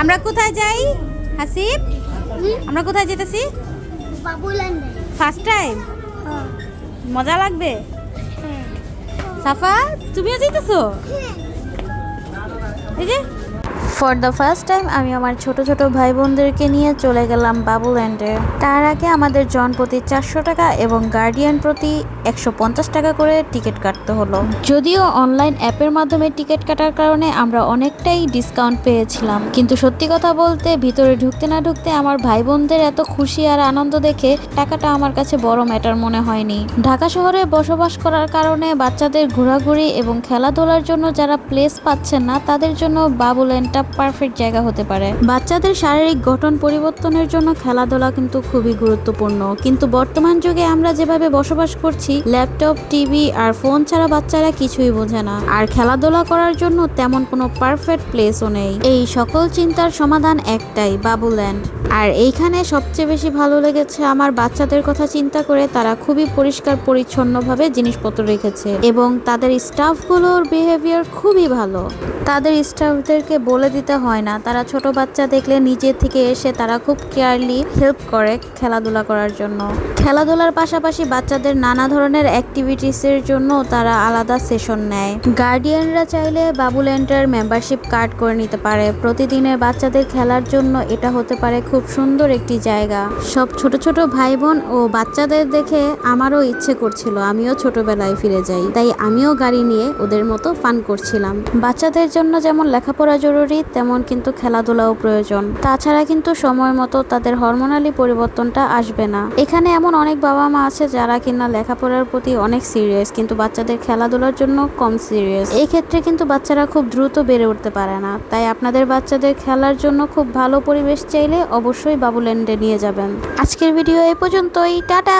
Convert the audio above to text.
আমরা কোথায় যাই? হাসিব? আমরা কোথায় যেতেছি? ফার্স্ট টাইম মজা লাগবে? সাফা তুমিও যেতেছো এই যে ফর দ্য ফার্স্ট টাইম আমি আমার ছোট ছোট ভাই বোনদেরকে নিয়ে চলে গেলাম বাবুল্যান্ডে তার আগে আমাদের জন প্রতি চারশো টাকা এবং গার্ডিয়ান প্রতি একশো পঞ্চাশ টাকা করে টিকিট কাটতে হলো। যদিও অনলাইন অ্যাপের মাধ্যমে টিকিট কাটার কারণে আমরা অনেকটাই ডিসকাউন্ট পেয়েছিলাম। কিন্তু সত্যি কথা বলতে, ভিতরে ঢুকতে না ঢুকতে আমার ভাই বোনদের এত খুশি আর আনন্দ দেখে টাকাটা আমার কাছে বড় ম্যাটার মনে হয়নি। ঢাকা শহরে বসবাস করার কারণে বাচ্চাদের ঘোরাঘুরি এবং খেলাধুলার জন্য যারা প্লেস পাচ্ছেন না, তাদের জন্য বাবুল্যান্ডটা পারফেক্ট জায়গা হতে পারে। বাচ্চাদের শারীরিক গঠন পরিবর্তনের জন্য খেলাধুলা কিন্তু খুবই গুরুত্বপূর্ণ। কিন্তু বর্তমান যুগে আমরা যেভাবে বসবাস করছি ল্যাপটপ টিভি আর ফোন ছাড়া বাচ্চারা কিছুই বোঝে না। আর খেলাধুলা করার জন্য তেমন কোনো পারফেক্ট প্লেসও নেই। এই সকল চিন্তার সমাধান একটাই বাবুল্যান্ড আর এইখানে সবচেয়ে বেশি ভালো লেগেছে আমার বাচ্চাদের কথা চিন্তা করে তারা খুবই পরিষ্কার, পরিচ্ছন্নভাবে জিনিসপত্র রেখেছে। এবং তাদের স্টাফগুলোর বিহেভিয়ার খুবই ভালো। তাদের স্টাফদেরকে বলে দিতে হয় না। তারা ছোট বাচ্চা দেখলে নিজে থেকে এসে তারা খুব কেয়ারলি হেল্প করে খেলাধুলা করার জন্য। খেলাধুলার পাশাপাশি বাচ্চাদের নানা ধরনের অ্যাক্টিভিটিসের জন্য তারা আলাদা সেশন নেয়। গার্ডিয়ানরা চাইলে বাবুল্যান্ডের মেম্বারশিপ কার্ড করে নিতে পারে। প্রতিদিনের বাচ্চাদের খেলার জন্য এটা হতে পারে খুব সুন্দর একটি জায়গা। সব ছোট ছোট ভাই বোন ও বাচ্চাদের দেখে আমারও ইচ্ছে করছিল, আমিও ছোটবেলায় ফিরে যাই। তাই আমিও গাড়ি নিয়ে ওদের মতো ফান করছিলাম। বাচ্চাদের জন্য যেমন লেখাপড়া জরুরি তেমন কিন্তু খেলাধুলাও প্রয়োজন। তাছাড়া কিন্তু সময় মতো তাদের হরমোনালি পরিবর্তনটা আসবে না। এখানে এমন অনেক বাবা মা আছে যারা কিনা লেখাপড়ার প্রতি অনেক সিরিয়াস কিন্তু বাচ্চাদের খেলাধুলার জন্য কম সিরিয়াস এই ক্ষেত্রে কিন্তু বাচ্চারা খুব দ্রুত বেড়ে উঠতে পারে না। তাই আপনাদের বাচ্চাদের খেলার জন্য খুব ভালো পরিবেশ চাইলে অবশ্যই বাবুল্যান্ডে নিয়ে যাবেন। আজকের ভিডিও এ পর্যন্তই। টাটা!